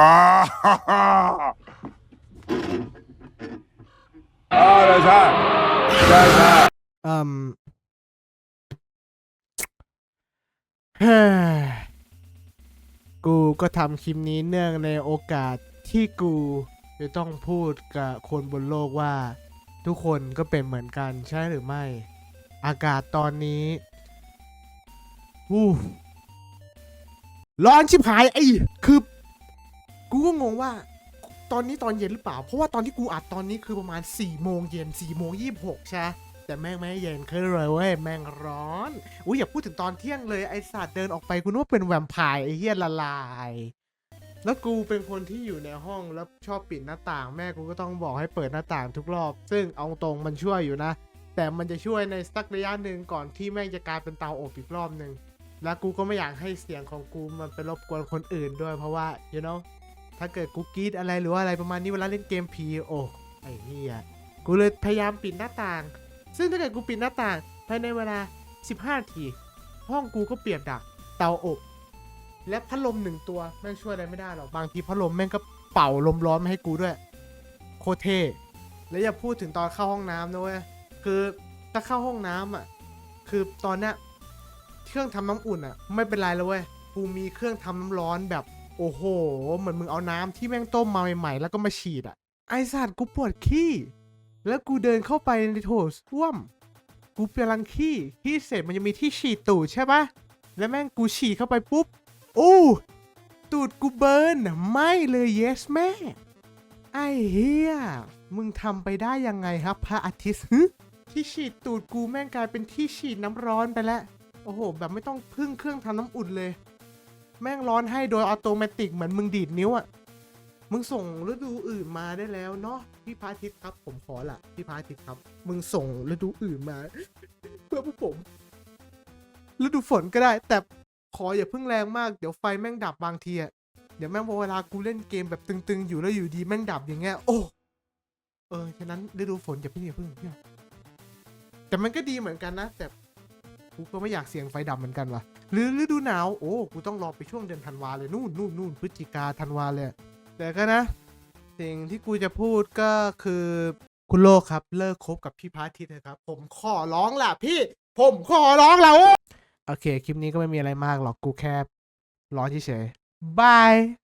อ่าฮ่าฮ่าอ่าใช่ใช่ใช่อืมเฮ้ยกูก็ทำคลิปนี้เนื่องในโอกาสที่กูจะต้องพูดกับคนบนโลกว่า ทุกคนก็เป็นเหมือนกันใช่หรือไม่ อากาศตอนนี้วู้ร้อนชิบหายไอ้คือ กูก็งงว่าตอนนี้ตอนเย็นหรือเปล่า เพราะว่าตอนที่กูอัดตอนนี้คือประมาณ4ี่โมงเย็น4ี่โมงยี่สิบหกใช่แต่แม่งไม่เย็นขึ้นเลยเว้ยแม่งร้อน อุ้ยอย่าพูดถึงตอนเที่ยงเลยไอสัตว์เดินออกไปกูนึกว่าเป็นแวมไพร์ไอเฮียละลาย แล้วกูเป็นคนที่อยู่ในห้องแล้วชอบปิดหน้าต่าง แม่กูก็ต้องบอกให้เปิดหน้าต่างทุกรอบ ซึ่งเอาตรงมันช่วยอยู่นะ แต่มันจะช่วยในสักระยะหนึ่งก่อนที่แม่งจะกลายเป็นเตาอบอีกรอบหนึ่งแล้วกูก็ไม่อยากให้เสียงของกูมันไปรบกวนคนอื่นด้วยเพราะว่า you know ถ้าเกิดกูกรีดอะไรหรือว่าอะไรประมาณนี้เวลาเล่นเกมพีโอ้ไอ้เหี้ยกูเลยพยายามปิดหน้าต่าง ซึ่งถ้าเกิดกูปิดหน้าต่างภายในเวลา 15นาทีห้องกูก็เปรียบดักเตาอบ และพัดลมหนึ่งตัวแม่งช่วยอะไรไม่ได้หรอกบางทีพัดลมแม่งก็เป่าลมร้อนมาให้กูด้วย โคเท่แล้วอย่าพูดถึงตอนเข้าห้องน้ำนะเว้ยคือถ้าเข้าห้องน้ำอะ คือตอนเนี้ยเครื่องทำน้ำอุ่นอะ ไม่เป็นไรแล้วเว้ย กูมีเครื่องทำน้ำร้อนแบบ โอ้โห เหมือนมึงเอาน้ำที่แม่งต้มมาใหม่ๆ แล้วก็มาฉีดอะไอสัตว์กูปวดขี้ แล้วกูเดินเข้าไปในโถส้วม กูกำลังขี้ขี้เสร็จมันจะมีที่ฉีดตูดใช่ปะแล้วแม่งกูฉีดเข้าไปปุ๊บโอ้ตูดกูเบิร์นไม่เลย yes แม่ ไอ้เฮียมึงทำไปได้ยังไงครับพระอาทิตย์ที่ฉีดตูดกูแม่งกลายเป็นที่ฉีดน้ำร้อนไปแล้ว โอ้โห แบบไม่ต้องพึ่งเครื่องทำน้ำอุ่นเลย แม่งร้อนให้โดยอัตโนมัติเหมือนมึงดีดนิ้วอะมึงส่งฤดูอื่นมาได้แล้วเนาะพี่พาทิตครับ ผมขอละพี่พาทิตครับ มึงส่งฤดูอื่นมา เพื่อพวกผมฤดูฝนก็ได้ แต่ขออย่าเพิ่งแรงมากเดี๋ยวไฟแม่งดับบางทีอะเดี๋ยวแม่งพอเวลากูเล่นเกมแบบตึงๆ อยู่แล้วอยู่ดีแม่งดับอย่างเงี้ยโอ้เออฉะนั้นฤดูฝนอย่าเพิ่งอย่าเพิ่งแต่มันก็ดีเหมือนกันนะ แต่ กูก็ไม่อยากเสี่ยงไฟดับเหมือนกันว่ะ หรือฤดูหนาว โอ้ กูต้องรอไปช่วงเดือนธันวาเลยนู่นนู่นนู่นพฤศจิกาธันวาเลย แต่ก็นะ สิ่งที่กูจะพูดก็คือคุณโลกครับ เลิกคบกับพี่พระอาทิตย์เถอะครับ ผมขอร้องล่ะพี่ ผมขอร้องแล้วโอเค คลิปนี้ก็ไม่มีอะไรมากหรอกกูแค่ร้อนเฉยๆบาย